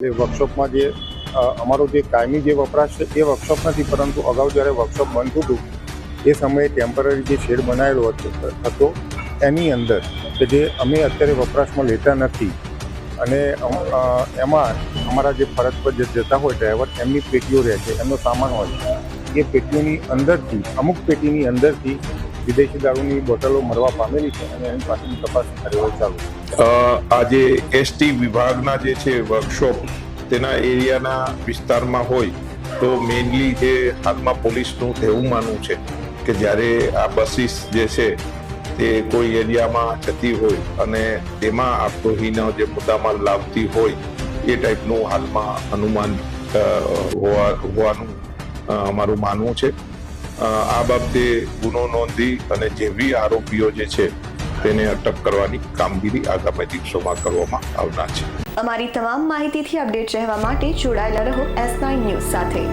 એ વર્કશોપમાં જે અમારો જે કાયમી જે વપરાશ છે, એ વર્કશોપ નથી, પરંતુ અગાઉ જ્યારે વર્કશોપ બનતું હતું, એ સમયે ટેમ્પરરી જે શેડ બનાવેલો હતો હતો, એની અંદર કે જે અમે અત્યારે વપરાશમાં લેતા નથી. અને એમાં અમારા જે ફરજ પર જે જતા હોય ડ્રાઈવર, એમની પેટીઓ રહે છે, એમનો સામાન હોય એ પેટીઓની અંદરથી, અમુક પેટીની અંદરથી વિદેશી દારૂની બોટલો મળવા પામેલી છે અને એની પાછળની તપાસ કાર્યવાહી ચાલુ આજે એસટી વિભાગના જે છે વર્કશોપ તેના એરિયાના વિસ્તારમાં હોય તો મેઇનલી જે હાલમાં પોલીસનું એવું માનવું છે કે જ્યારે આ બસીસ જે છે તે કોઈ એરિયામાં જતી હોય અને તેમાં આફ્રોહીનો જે મુદ્દામાં લાવતી હોય એ ટાઈપનું હાલમાં અનુમાન હોવા, હોવાનું અમારું માનવું છે. આ બાબતે ગુનો નોંધી અને જેવી આરોપીઓ જે છે, તેને અટક કરવાની કામગીરી આગામી દિવસોમાં કરવામાં આવનાર છે. અમારી તમામ માહિતીથી અપડેટ રહેવા માટે જોડાયેલા રહો એસ નાઇન ન્યૂઝ સાથે.